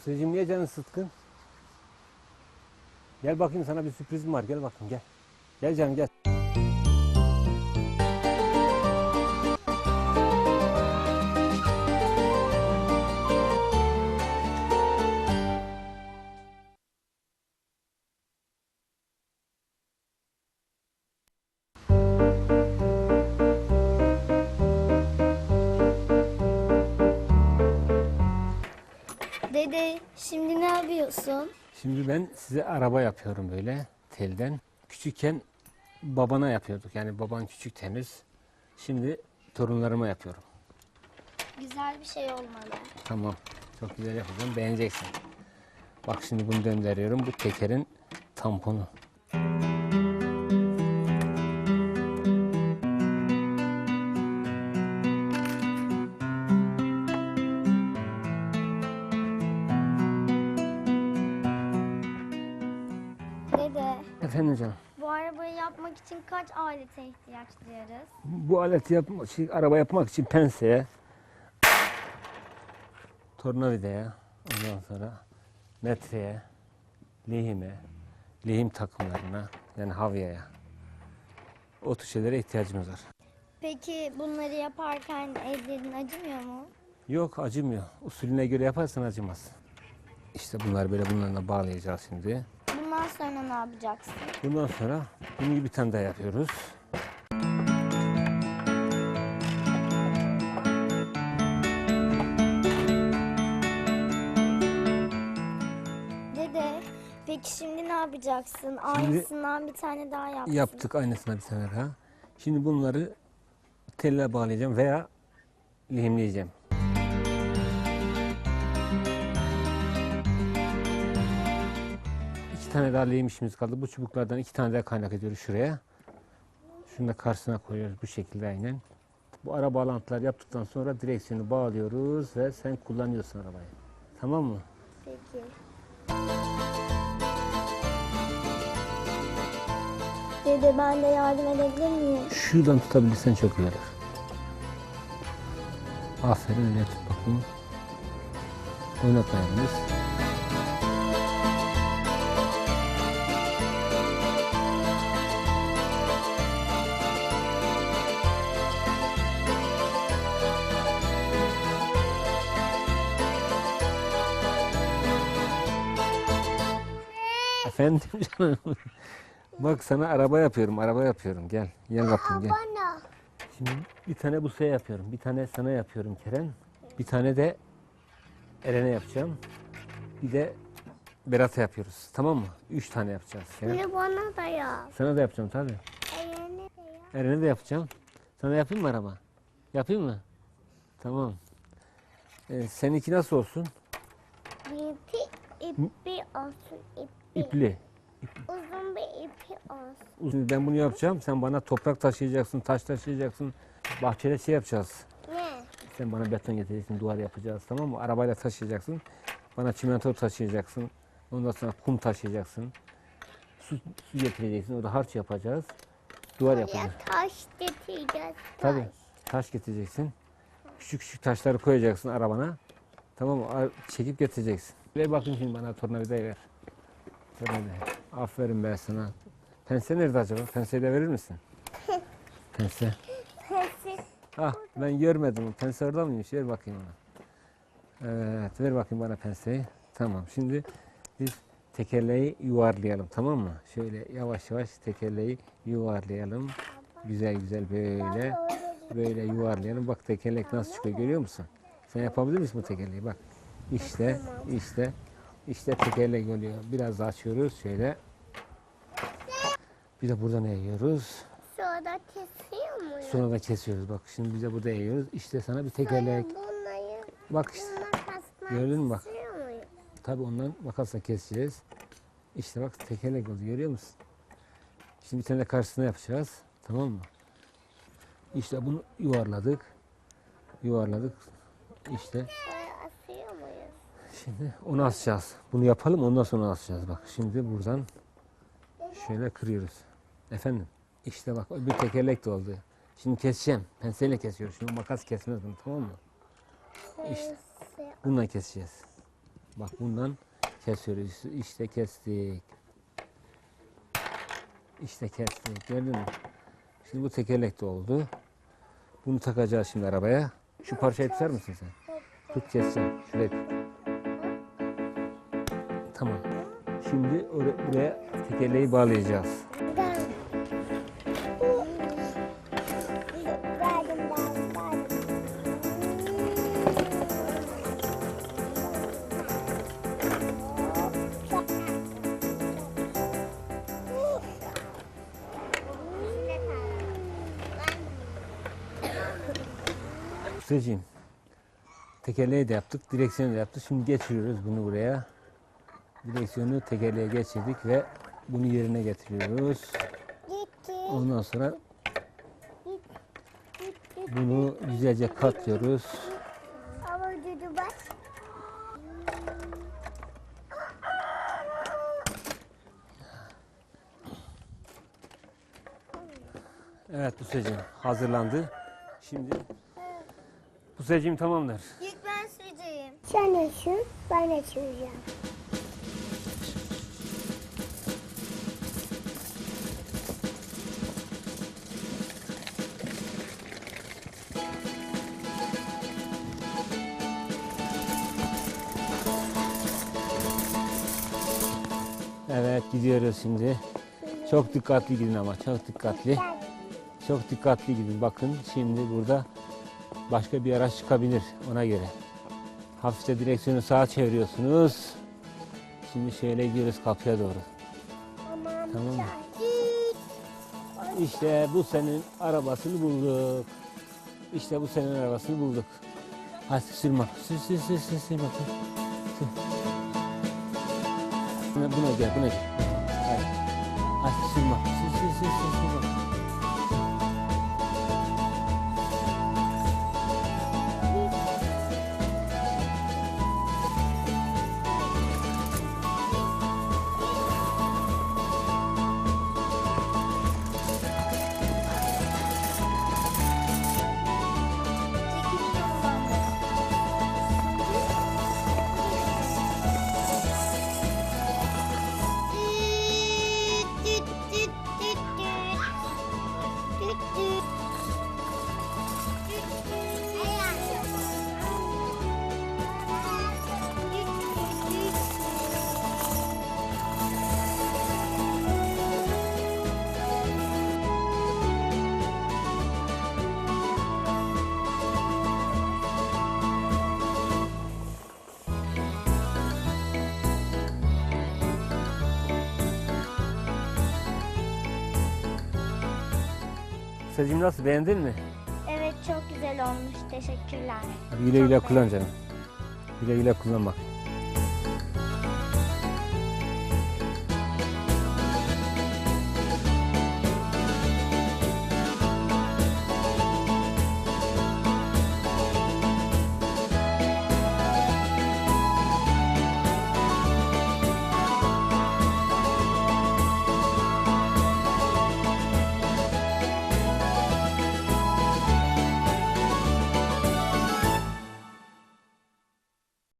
Esra'cığım niye canın sıtkın? Gel bakayım sana bir sürprizim var. Gel bakayım gel. Gel canım gel. Dede şimdi ne yapıyorsun? Şimdi ben size araba yapıyorum böyle telden. Küçükken babana yapıyorduk. Yani baban küçük henüz. Şimdi torunlarıma yapıyorum. Güzel bir şey olmalı. Tamam. Çok güzel yapacağım. Beğeneceksin. Bak şimdi bunu döndürüyorum. Bu tekerin tamponu. Dede Efendim canım. bu arabayı yapmak için kaç alete ihtiyaç duyarız? Bu aleti yapmak şey, araba yapmak için penseye, tornavidaya, ondan sonra metreye, lehime, lehim takımlarına, yani havyaya, o tür şeylere ihtiyacımız var. Peki bunları yaparken ellerin acımıyor mu? Yok acımıyor. Usulüne göre yaparsan acımaz. İşte bunlar böyle bunlarla bağlayacağız şimdi. Bundan sonra ne yapacaksın? Bundan sonra bunun gibi bir tane daha yapıyoruz. Dede peki şimdi ne yapacaksın? Aynısından bir tane daha yapsın. Yaptık aynısına bir tane daha. Şimdi bunları telle bağlayacağım veya lehimleyeceğim. İki tane daha lehim işimiz kaldı. Bu çubuklardan iki tane daha kaynak ediyoruz şuraya. Şunu da karşısına koyuyoruz bu şekilde aynen. Bu ara bağlantılar yaptıktan sonra direksiyonu bağlıyoruz ve sen kullanıyorsun arabayı. Tamam mı? Peki. Dede ben de yardım edebilir miyim? Şuradan tutabilirsen çok iyi olur. Aferin öyle tut bakayım. Oynatma yalnız. Efendim canım. Bak sana araba yapıyorum, araba yapıyorum. Gel, gel bakayım gel. Bana. Şimdi bir tane Buse'ye yapıyorum, bir tane sana yapıyorum Kerem. Bir tane de Eren'e yapacağım. Bir de Berat'a yapıyoruz. Tamam mı? Üç tane yapacağız. Kerem. Bir bana da yap. Sana da yapacağım tabii. Eğene de yap. Eren'e de yapacağım. Sana yapayım mı araba? Yapayım mı? Tamam. Ee, seninki nasıl olsun? İpi, ipi olsun. ipi. İpli. Uzun bir ipi olsun. Uzun. Ben bunu yapacağım. Sen bana toprak taşıyacaksın, taş taşıyacaksın. Bahçede şey yapacağız. Ne? Sen bana beton getireceksin, duvar yapacağız tamam mı? Arabayla taşıyacaksın. Bana çimento taşıyacaksın. Ondan sonra kum taşıyacaksın. Su, su getireceksin. Orada harç yapacağız. Duvar yapacağız. Ya taş getireceğiz. Tabii. Taş getireceksin. Küçük küçük taşları koyacaksın arabana. Tamam mı? Çekip getireceksin. Ver bakayım şimdi bana tornavidayı ver. Tornavida. Aferin be sana. Pense nerede acaba? Penseyi de verir misin? Pense. Sesi. Ah ben görmedim. Pense orada mıymış? Ver bakayım ona. Evet ver bakayım bana penseyi. Tamam şimdi biz tekerleği yuvarlayalım tamam mı? Şöyle yavaş yavaş tekerleği yuvarlayalım. Güzel güzel böyle böyle yuvarlayalım. Bak tekerlek nasıl çıkıyor görüyor musun? Sen yapabilir misin bu tekerleği? Bak işte işte işte tekerlek oluyor. Biraz açıyoruz şöyle. Bir de buradan eğiyoruz. Sonra kesiyor muyum? Sonra da kesiyoruz. Bak şimdi bize burada eğiyoruz. İşte sana bir tekerlek. Bunları Bak işte. Gördün mü bak. Tabii ondan makasla keseceğiz. İşte bak tekerlek oldu görüyor musun? Şimdi bir tane de karşısına yapacağız. Tamam mı? İşte bunu yuvarladık. Yuvarladık. İşte muyuz? Şimdi onu asacağız. Bunu yapalım ondan sonra asacağız. Bak şimdi buradan şöyle kırıyoruz. Efendim? İşte bak bir tekerlek de oldu. Şimdi keseceğim. Penseyle kesiyoruz. Şimdi makas kesmez bunu tamam mı? İşte bununla keseceğiz. Bak bundan kesiyoruz. İşte kestik. İşte kestik. Gördün mü? Şimdi bu tekerlek de oldu. Bunu takacağız şimdi arabaya. Şu parçayı tutar mısın sen? Tut keseceğim. Şuraya tut. Tamam. Şimdi buraya tekerleği bağlayacağız. Ustacığım, tekerleği de yaptık, direksiyonu da yaptık. Şimdi geçiriyoruz bunu buraya. Direksiyonu tekerleğe geçirdik ve bunu yerine getiriyoruz. Ondan sonra bunu güzelce katlıyoruz. Evet bu secim hazırlandı. Şimdi bu secim tamamdır. İlk ben süreceğim. Sen açın, ben açacağım. Gidiyoruz şimdi. Çok dikkatli gidin ama çok dikkatli. Çok dikkatli gidin. Bakın şimdi burada başka bir araç çıkabilir ona göre. Hafifçe direksiyonu sağa çeviriyorsunuz. Şimdi şöyle gidiyoruz kapıya doğru. Tamam mı? İşte bu senin arabasını bulduk. İşte bu senin arabasını bulduk. Hadi sür bak. Sür sür sür sür sür buna gel buna gel. Hadi. Hadi sür bak. Sür sür sür sür sür bak. Sacım nasıl beğendin mi? Evet çok güzel olmuş. Teşekkürler. Güle güle kullan canım. Güle güle kullan bak.